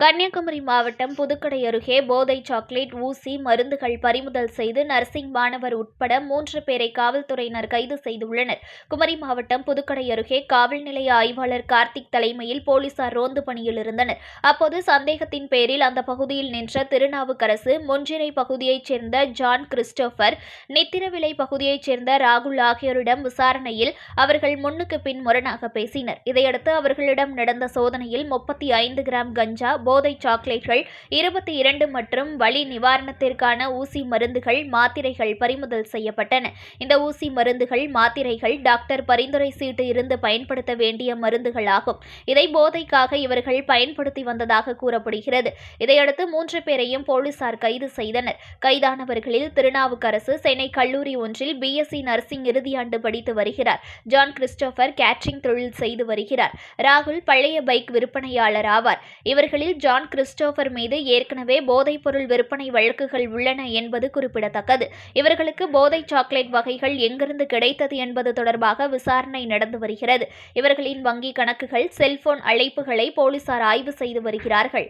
கன்னியாகுமரி மாவட்டம் புதுக்கடை அருகே போதை சாக்லேட் ஊசி மருந்துகள் பறிமுதல் செய்து நர்சிங் மாணவர் உட்பட மூன்று பேரை காவல்துறையினர் கைது செய்துள்ளனர். குமரி மாவட்டம் புதுக்கடை அருகே காவல் நிலைய ஆய்வாளர் கார்த்திக் தலைமையில் போலீசார் ரோந்து பணியில் இருந்தனர். அப்போது சந்தேகத்தின் பேரில் அந்த பகுதியில் நின்ற திருநாவுக்கரசு முஞ்சிரை பகுதியைச் சேர்ந்த ஜான் கிறிஸ்டோபர் நித்திரவிலை பகுதியைச் சேர்ந்த ராகுல் ஆகியோரிடம் விசாரணையில் அவர்கள் முன்னுக்கு பின் முரணாக பேசினர். இதையடுத்து அவர்களிடம் நடந்த சோதனையில் முப்பத்தி ஐந்து கிராம் கஞ்சா போதை சாக்லேட்கள் இருபத்தி இரண்டு மற்றும் வலி நிவாரணத்திற்கான ஊசி மருந்துகள் மாத்திரைகள் பறிமுதல் செய்யப்பட்டன. இந்த ஊசி மருந்துகள் மாத்திரைகள் டாக்டர் பரிந்துரை சீட்டு இருந்து பயன்படுத்த வேண்டிய மருந்துகளாகும். இதை போதைக்காக இவர்கள் பயன்படுத்தி வந்ததாக கூறப்படுகிறது. இதையடுத்து மூன்று பேரையும் போலீசார் கைது செய்தனர். கைதானவர்களில் திருநாவுக்கரசு சென்னை கல்லூரி ஒன்றில் பிஎஸ்சி நர்சிங் இறுதியாண்டு படித்து வருகிறார். ஜான் கிறிஸ்டோபர் கேட்ரிங் தொழில் செய்து வருகிறார். ராகுல் பழைய பைக் விற்பனையாளர் ஆவார். இவர்களில் ஜான் கிறிஸ்டோபர் மீது ஏற்கனவே போதைப்பொருள் விற்பனை வழக்குகள் உள்ளன என்பது குறிப்பிடத்தக்கது. இவர்களுக்கு போதை சாக்லேட் வகைகள் எங்கிருந்து கிடைத்தது என்பது தொடர்பாக விசாரணை நடந்து வருகிறது. இவர்களின் வங்கி கணக்குகள் செல்போன் அழைப்புகளை போலீசார் ஆய்வு செய்து வருகிறார்கள்.